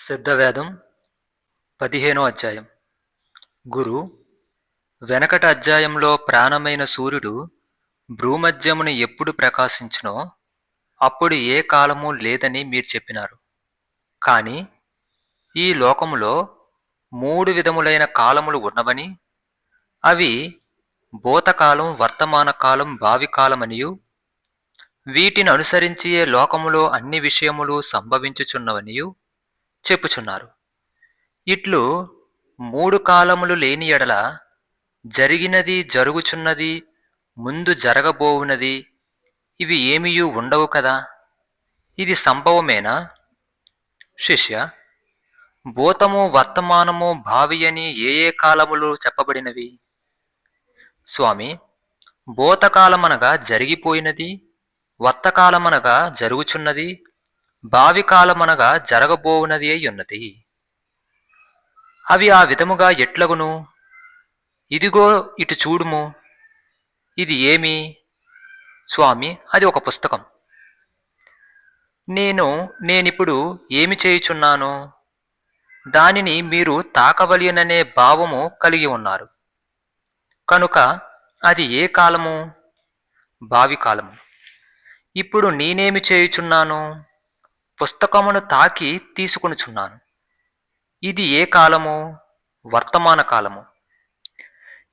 సిద్ధవేదం పదిహేనో అధ్యాయం. గురు వెనకట అధ్యాయంలో ప్రాణమైన సూర్యుడు భ్రూమధ్యమును ఎప్పుడు ప్రకాశించునో అప్పుడు ఏ కాలము లేదని మీరు చెప్పినారు. కానీ ఈ లోకములో మూడు విధములైన కాలములు ఉన్నవని అవి భూతకాలం వర్తమాన కాలం భావి కాలమనియు వీటిని అనుసరించియే లోకములో అన్ని విషయములు సంభవించుచున్నవనియు చెప్పుచున్నారు. ఇట్లు మూడు కాలములు లేని ఎడల జరిగినది జరుగుచున్నది ముందు జరగబోవునది ఇవి ఏమీయూ ఉండవు కదా? ఇది సంభవమేనా? శిష్య భూతము వర్తమానము భావి అని ఏ ఏ కాలములు చెప్పబడినవి? స్వామి భూతకాలమనగా జరిగిపోయినది వర్తకాలమనగా జరుగుచున్నది భావికాలమనగా జరగబోవునది ఉన్నది అవి ఆ విధముగా ఎట్లగును? ఇదిగో ఇటు చూడుము. ఇది ఏమి? స్వామి అది ఒక పుస్తకం. నేను నేనిప్పుడు ఏమి చేయుచున్నాను? దానిని మీరు తాకవలియననే భావము కలిగి ఉన్నారు. కనుక అది ఏ కాలము? భావి కాలము ఇప్పుడు నేనేమి చేయుచున్నాను? పుస్తకమును తాకి తీసుకొనుచున్నాను. ఇది ఏ కాలము? వర్తమాన కాలము.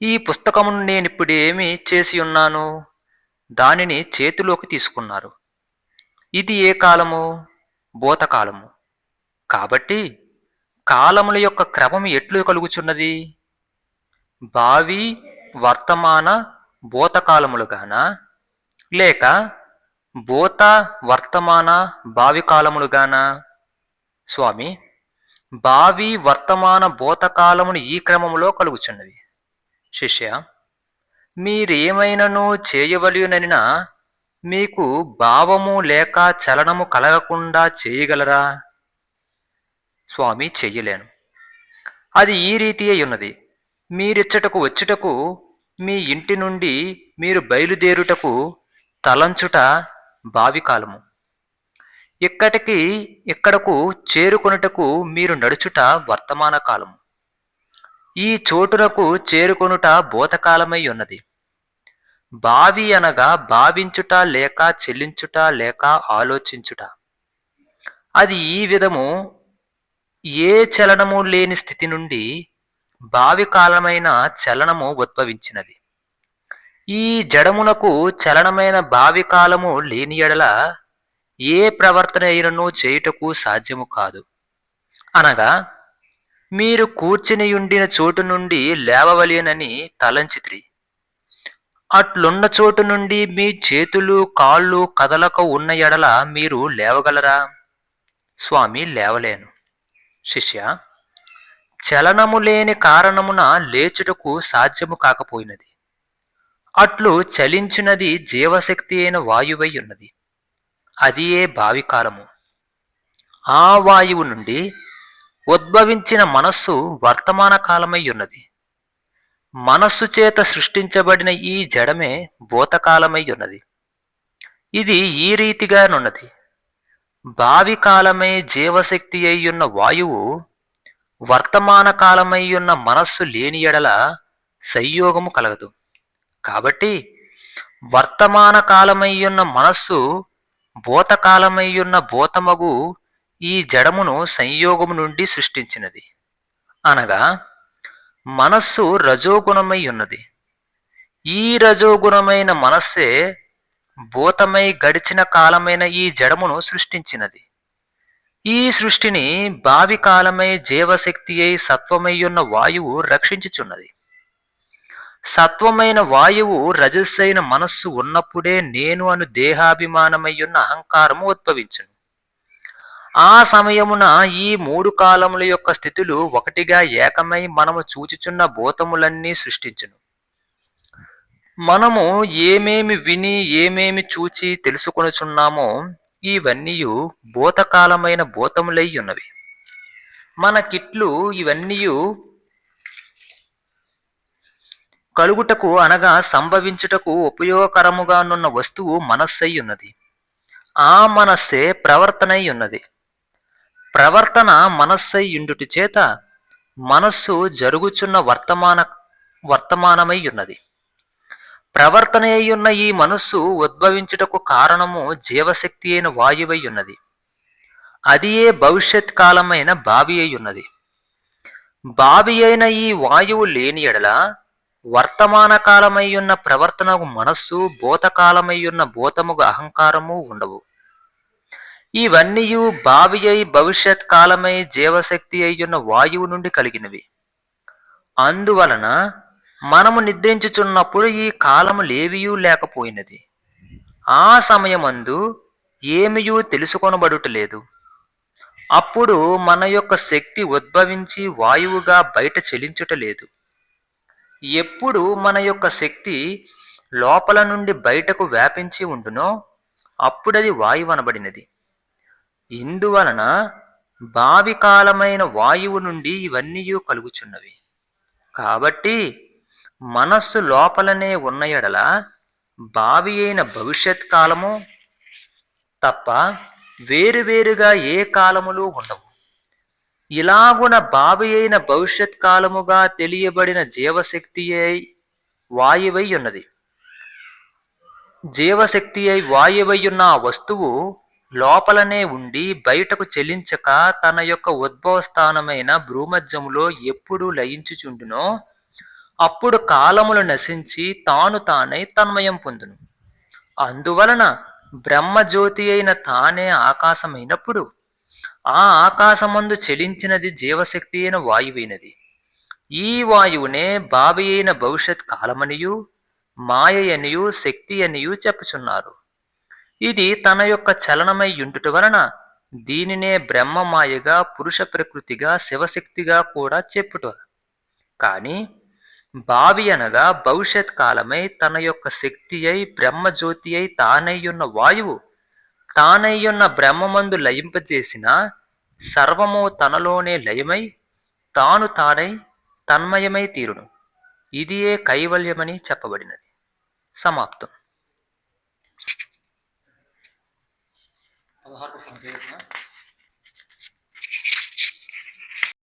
ఈ పుస్తకమును నేనిప్పుడు ఏమి చేసి ఉన్నాను? దానిని చేతిలోకి తీసుకున్నారు. ఇది ఏ కాలము? భూతకాలము. కాబట్టి కాలముల యొక్క క్రమం ఎట్లు కలుగుచున్నది? భావి వర్తమాన భూతకాలములుగానా? లేక భూత వర్తమాన భావి కాలములుగానా స్వామి భావి వర్తమాన భూతకాలమును ఈ క్రమములో కలుగుచున్నవి. శిష్య మీరేమైనను చేయవలయుననినా మీకు భావము లేక చలనము కలగకుండా చేయగలరా? స్వామి చెయ్యలేను. అది ఈ రీతి అయి ఉన్నది. మీరిచ్చటకు వచ్చుటకు మీ ఇంటి నుండి మీరు బయలుదేరుటకు తలంచుట భావి కాలము. ఇక్కడికి ఇక్కడకు చేరుకొనుటకు మీరు నడుచుట వర్తమాన కాలము. ఈ చోటునకు చేరుకొనుట భూతకాలమై ఉన్నది. బావి అనగా భావించుట లేక చెల్లించుట లేక ఆలోచించుట. అది ఈ విధము ఏ చలనము లేని స్థితి నుండి భావి కాలమైన చలనము ఉద్భవించినది. ఈ జడమునకు చలనమైన భావి కాలము లేని ఎడల ఏ ప్రవర్తన అయినను చేయుటకు సాధ్యము కాదు. అనగా మీరు కూర్చునియుండిన చోటు నుండి లేవవలేనని తలంచిత్రి. అట్లున్న చోటు నుండి మీ చేతులు కాళ్ళు కదలక ఉన్న ఎడల మీరు లేవగలరా? స్వామి లేవలేను. శిష్య చలనము లేని కారణమున లేచుటకు సాధ్యము కాకపోయినది. అట్లు చలించినది జీవశక్తి అయిన వాయువై ఉన్నది. అది ఏ భావికాలము ఆ వాయువు నుండి ఉద్భవించిన మనస్సు వర్తమాన కాలమై ఉన్నది. మనస్సు చేత సృష్టించబడిన ఈ జడమే భూతకాలమై ఉన్నది. ఇది ఈ రీతిగానున్నది. భావి కాలమై జీవశక్తి అయ్యున్న వాయువు వర్తమాన కాలమై ఉన్న మనస్సు లేని ఎడల సంయోగము కలగదు. కాబట్టి వర్తమాన కాలమయ్యున్న మనస్సు భూతకాలమయ్యున్న భూతమగు ఈ జడమును సంయోగము నుండి సృష్టించినది. అనగా మనస్సు రజోగుణమై ఉన్నది ఈ రజోగుణమైన మనస్సే భూతమై గడిచిన కాలమైన ఈ జడమును సృష్టించినది. ఈ సృష్టిని భావి కాలమై జీవశక్తి అయి సత్వమయ్యున్న వాయువు రక్షించుచున్నది. సత్వమైన వాయువు రజస్సైన మనస్సు ఉన్నప్పుడే నేను అను దేహాభిమానమయ్యున్న అహంకారము ఉద్భవించును. ఆ సమయమున ఈ మూడు కాలముల యొక్క స్థితులు ఒకటిగా ఏకమై మనము చూచుచున్న భూతములన్నీ సృష్టించును. మనము ఏమేమి విని ఏమేమి చూచి తెలుసుకొనుచున్నామో ఇవన్నీ భూతకాలమైన భూతములై ఉన్నవి. మన కిట్లు ఇవన్నీ కలుగుటకు అనగా సంభవించుటకు ఉపయోగకరముగానున్న వస్తువు మనస్సై ఉన్నది ఆ మనస్సే ప్రవర్తనై ఉన్నది ప్రవర్తన మనస్సై చేత మనస్సు జరుగుచున్న వర్తమాన వర్తమానమై ఉన్నది ప్రవర్తనయ్యున్న ఈ మనస్సు ఉద్భవించుటకు కారణము జీవశక్తి అయిన వాయువై ఉన్నది అది ఏ భవిష్యత్ కాలమైన బావి అయి ఉన్నది బావి అయిన ఈ వాయువు లేని ఎడల వర్తమాన కాలమయ్యున్న ప్రవర్తనకు మనస్సు భూతకాలమయ్యున్న భూతముగు అహంకారము ఉండవు. ఇవన్నీ బావి అయి భవిష్యత్ కాలమై జీవశక్తి అయ్యున్న వాయువు నుండి కలిగినవి. అందువలన మనము నిద్రించుచున్నప్పుడు ఈ కాలము లేవియూ లేకపోయినది. ఆ సమయమందు ఏమియూ తెలుసుకొనబడుటలేదు. అప్పుడు మన యొక్క శక్తి ఉద్భవించి వాయువుగా బయట చెలించుటలేదు. ఎప్పుడు మన యొక్క శక్తి లోపల నుండి బయటకు వ్యాపించి ఉండునో అప్పుడది వాయువు అనబడినది. ఇందువలన భావికాలమైన వాయువు నుండి ఇవన్నీ కలుగుచున్నవి. కాబట్టి మనస్సు లోపలనే ఉన్న ఎడల భావి అయిన భవిష్యత్ కాలము తప్ప వేరువేరుగా ఏ కాలములు ఉండవు. ఇలాగున బావి అయిన భవిష్యత్ కాలముగా తెలియబడిన జీవశక్తి అయి వాయువై ఉన్నది జీవశక్తి అయి వాయువై ఉన్న ఆ వస్తువు లోపలనే ఉండి బయటకు చెలించక తన యొక్క ఉద్భవ స్థానమైన భ్రూమధ్యములో ఎప్పుడు లయించుచుండునో అప్పుడు కాలములు నశించి తాను తానై తన్మయం పొందును. అందువలన బ్రహ్మజ్యోతి అయిన తానే ఆకాశమైనప్పుడు ఆ ఆకాశమందు చెలించినది జీవశక్తి అయిన వాయువైనది. ఈ వాయువునే బావి అయిన భవిష్యత్ కాలమనియు మాయ అనియు శక్తి అనియు చెప్పుచున్నారు. ఇది తన యొక్క చలనమై ఉండుట వలన దీనినే బ్రహ్మమాయగా పురుష ప్రకృతిగా శివశక్తిగా కూడా చెప్పుట. కానీ భావి అనగా భవిష్యత్ కాలమై తన యొక్క శక్తి అయి బ్రహ్మజ్యోతి అయి తానై ఉన్న వాయువు తానయ్యున్న బ్రహ్మమందు లయింపజేసిన సర్వము తనలోనే లయమై తాను తానై తన్మయమై తీరును. ఇదియే కైవల్యమని చెప్పబడినది. సమాప్తం. పదహారు ప్రశ్న